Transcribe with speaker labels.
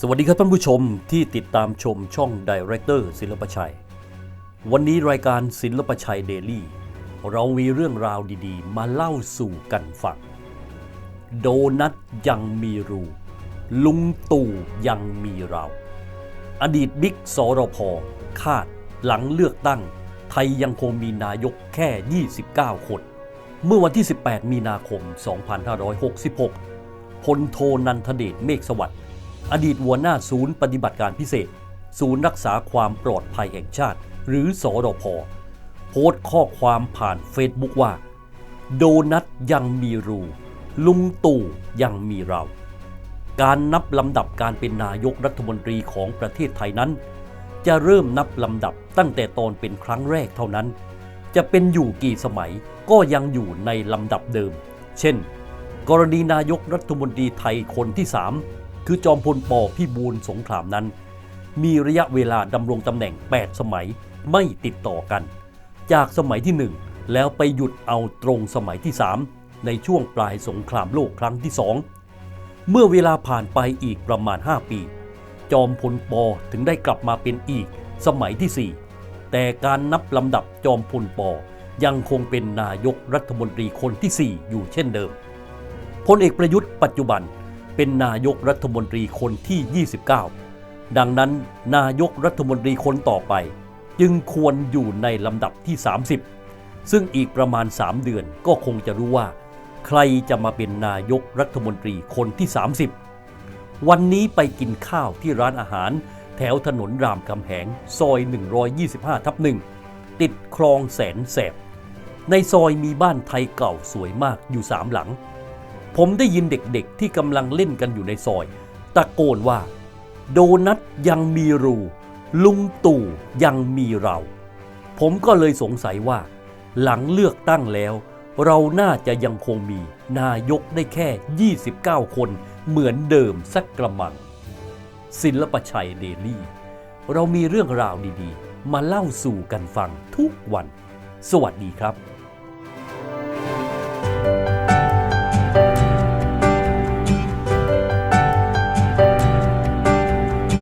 Speaker 1: สวัสดีครับท่านผู้ชมที่ติดตามชมช่องดีเรคเตอร์ศิลปชัย วันนี้รายการศิลปชัยเดลี่เรามีเรื่องราวดีๆ มาเล่าสู่กันฟัง โดนัทยังมีรู ลุงตู่ยังมีเรา อดีตบิ๊กสรพคาดหลังเลือกตั้ง ไทยยังคงมีนายกแค่ 29 คน เมื่อวันที่ 18 มีนาคม 2566พลโทนันทเดชเมฆสวัสดิ์ อดีตหัวหน้าศูนย์ปฏิบัติการพิเศษ ศูนย์รักษาความปลอดภัยแห่งชาติ หรือสอรพโพสต์ข้อความผ่านเฟซบุ๊กว่า โดนัทยังมีรู ลุงตู่ยังมีเรา การนับลำดับการเป็นนายกรัฐมนตรีของประเทศไทยนั้น จะเริ่มนับลำดับตั้งแต่ตอนเป็นครั้งแรกเท่านั้น จะเป็นอยู่กี่สมัยก็ยังอยู่ในลำดับเดิม เช่น กรณีนายกรัฐมนตรีไทยคนที่ 3 คือจอมพลปพีบูลสงครามนั้น มีระยะเวลาดำรงตำแหน่ง 8 สมัยไม่ติดต่อกัน จากสมัยที่ 1 แล้วไปหยุดเอาตรงสมัยที่ 3 ในช่วงปลายสงครามโลกครั้งที่ 2 เมื่อเวลาผ่านไปอีกประมาณ 5 ปี จอมพลปถึงได้กลับมาเป็นอีกสมัยที่ 4 แต่การนับลำดับจอมพลปยังคงเป็นนายกรัฐมนตรีคนที่ 4 อยู่เช่นเดิมพลเอกประยุทธ์ปัจจุบัน เป็นนายกรัฐมนตรีคนที่ 29 ดังนั้นนายกรัฐมนตรีคนต่อไป จึงควรอยู่ในลำดับที่ 30 ซึ่งอีกประมาณ 3 เดือนก็คงจะรู้ว่า ใครจะมาเป็นนายกรัฐมนตรีคนที่ 30 วันนี้ไปกินข้าวที่ร้านอาหาร แถวถนนรามคำแหง ซอย 125 ทับหนึ่งติดคลองแสนแสบในซอยมีบ้านไทยเก่าสวยมากอยู่สามหลัง ผมได้ยินเด็กๆ ที่กำลังเล่นกันอยู่ในซอย ตะโกนว่า โดนัทยังมีรู ลุงตู่ยังมีเรา ผมก็เลยสงสัยว่า หลังเลือกตั้งแล้ว เราน่าจะยังคงมีนายกได้แค่ 29 คนเหมือนเดิมสักกระมัง ศิลปชัยเดลี่ เรามีเรื่องราวดีๆ มาเล่าสู่กันฟังทุกวัน สวัสดีครับ